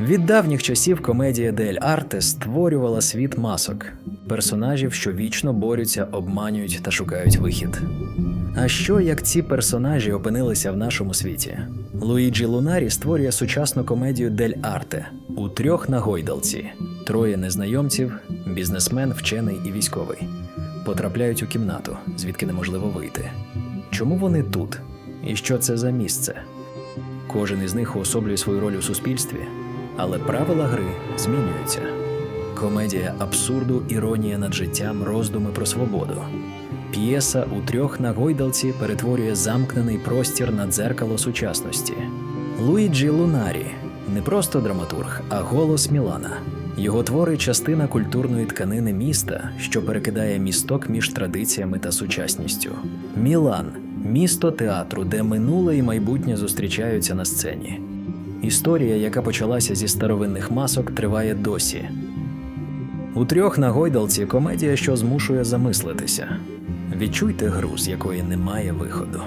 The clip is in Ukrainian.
Від давніх часів комедія Дель Арте створювала світ масок, персонажів, що вічно борються, обманюють та шукають вихід. А що як ці персонажі опинилися в нашому світі? Луїджі Лунарі створює сучасну комедію Дель Арте у трьох на гойдалці: троє незнайомців, бізнесмен, вчений і військовий. Потрапляють у кімнату, звідки неможливо вийти. Чому вони тут? І що це за місце? Кожен із них уособлює свою роль у суспільстві, але правила гри змінюються. Комедія абсурду, іронія над життям, роздуми про свободу. П'єса у трьох на гойдалці перетворює замкнений простір на дзеркало сучасності. Луїджі Лунарі не просто драматург, а голос Мілана. Його твори частина культурної тканини міста, що перекидає місток між традиціями та сучасністю. Мілан місто театру, де минуле і майбутнє зустрічаються на сцені. Історія, яка почалася зі старовинних масок, триває досі. У трьох на гойдалці комедія, що змушує замислитися. Відчуйте гру, з якої немає виходу.